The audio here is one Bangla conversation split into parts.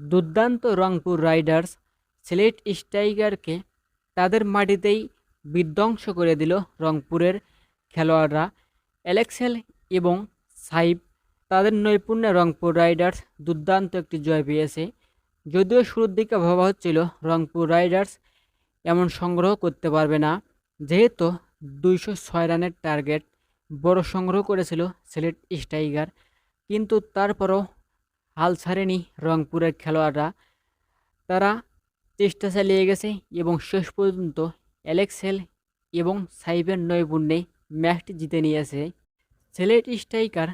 দুর্দান্ত রংপুর রাইডার্স সিলেট স্ট্রাইকারকে তাদের মাটিতেই বিধ্বংস করে দিল রংপুরের খেলোয়াড়রা। অ্যালেক্সেল এবং সাইব তাদের নৈপুণ্যে রংপুর রাইডার্স দুর্দান্ত একটি জয় পেয়েছে। যদিও শুরুর দিকে ভাবা হচ্ছিল রংপুর রাইডার্স এমন সংগ্রহ করতে পারবে না। যেহেতু দুইশো ছয় রানের টার্গেট বড় সংগ্রহ করেছিল সিলেট স্ট্রাইকার কিন্তু তারপরও হাল ছাড়েনি রংপুরের খেলোয়াড়রা। তারা চেষ্টা চালিয়ে গেছে এবং শেষ পর্যন্ত অ্যালেক্সেল এবং সাইবের নৈপুণ্যে ম্যাচটি জিতে নিয়েছে। সিলেট স্ট্রাইকার,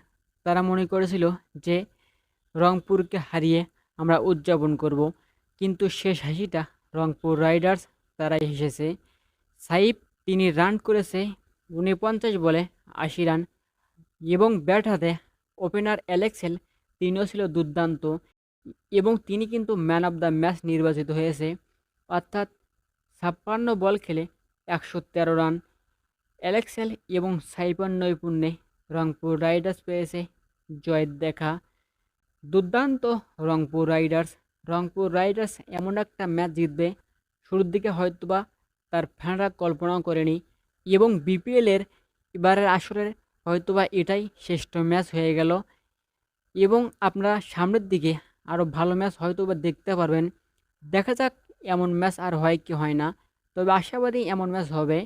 তারা মনে করেছিল যে রংপুরকে হারিয়ে আমরা উদযাপন করব, কিন্তু শেষ হাসিটা রংপুর রাইডার্স তারাই হেসেছে সাইব তিনি রান করেছে উনপঞ্চাশ বলে আশি রান এবং ব্যাট হাতে ওপেনার অ্যালেক্সেল তিনিও ছিল দুর্দান্ত। এবং তিনি কিন্তু ম্যান অফ দ্য ম্যাচ নির্বাচিত হয়েছে। অর্থাৎ ছাপ্পান্ন বল খেলে একশো তেরো রান। অ্যালেক্সেল এবং সাইপার নৈপুণ্যে রংপুর রাইডার্স পেয়েছে জয়ের দেখা। দুর্দান্ত রংপুর রাইডার্স। রংপুর রাইডার্স এমন একটা ম্যাচ জিতবে, শুরুর দিকে হয়তোবা তার ফ্যানরা কল্পনাও করেনি। এবং বিপিএলের এবারের আসরের হয়তোবা এটাই শ্রেষ্ঠ ম্যাচ হয়ে গেল। এবং আপনারা সামনের দিকে আরও ভালো ম্যাচ হয়তো বা দেখতে পারবেন। দেখা যাক এমন ম্যাচ আর হয় কি হয় না। তবে আশাবাদী এমন ম্যাচ হবে।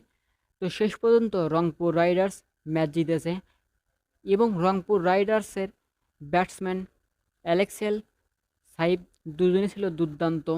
তো শেষ পর্যন্ত রংপুর রাইডার্স ম্যাচ জিতেছে এবং রংপুর রাইডার্সের ব্যাটসম্যান অ্যালেক্সেল সাইব দুজনই ছিল দুর্দান্ত।